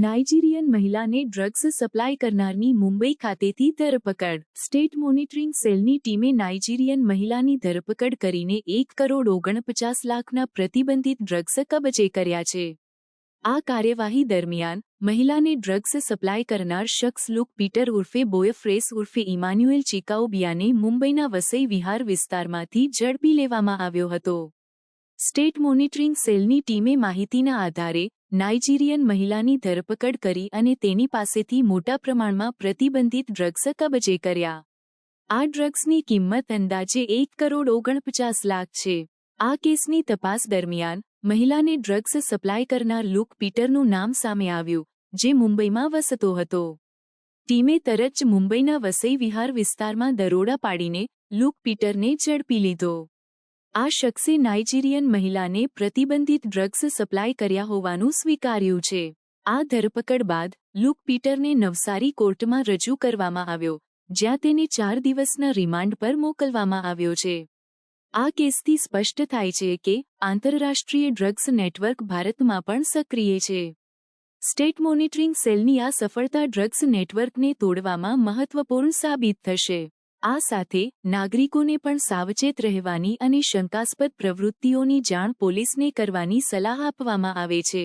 Nigerian મહિલાને drugs supply કરનારની Mumbai ખાતેથી ધરપકડ. સ્ટેટ મોનિટરિંગ સેલની ટીમે નાઇજીરિયન મહિલાની ધરપકડ કરીને એક કરોડ ઓગણપચાસ લાખના પ્રતિબંધિત ડ્રગ્સ કબજે કર્યા છે. આ કાર્યવાહી દરમિયાન, મહિલાને ડ્રગ્સ સપ્લાય કરનાર શખ્સ લુક પીટર ઉર્ફે બોયફ્રેસ ઉર્ફે ઇમાન્યુએલ ચિકાઉબિયાને મુંબઈના વસઈ વિહાર વિસ્તારમાંથી ઝડપી લેવામાં આવ્યો હતો. સ્ટેટ મોનિટરિંગ સેલની ટીમે માહિતીના આધારે નાઇજીરિયન મહિલાની ધરપકડ કરી અને તેની પાસેથી મોટા પ્રમાણમાં પ્રતિબંધિત ડ્રગ્સ કબજે કર્યા. આ ડ્રગ્સની કિંમત અંદાજે એક કરોડ ઓગણપચાસ લાખ છે. આ કેસની તપાસ દરમિયાન મહિલાને ડ્રગ્સ સપ્લાય કરનાર લુક પીટરનું નામ સામે આવ્યું, જે મુંબઈમાં વસતો હતો. ટીમે તરત જ મુંબઈના વસઈ વિહાર વિસ્તારમાં દરોડા પાડીને લુક પીટરને ઝડપી લીધો. આ શખ્સે નાઇજીરિયન મહિલાને પ્રતિબંધિત ડ્રગ્સ સપ્લાય કર્યા હોવાનું સ્વીકાર્યું છે. આ ધરપકડ બાદ લુક પીટરને નવસારી કોર્ટમાં રજૂ કરવામાં આવ્યો, જ્યાં તેને ચાર દિવસના રિમાન્ડ પર મોકલવામાં આવ્યો છે. આ કેસથી સ્પષ્ટ થાય છે કે આંતરરાષ્ટ્રીય ડ્રગ્સ નેટવર્ક ભારતમાં પણ સક્રિય છે. સ્ટેટ મોનિટરિંગ સેલની આ સફળતા ડ્રગ્સ નેટવર્કને તોડવામાં મહત્વપૂર્ણ સાબિત થશે. આ સાથે નાગરિકોને પણ સાવચેત રહેવાની અને શંકાસ્પદ પ્રવૃત્તિઓની જાણ પોલીસને કરવાની સલાહ આપવામાં આવે છે.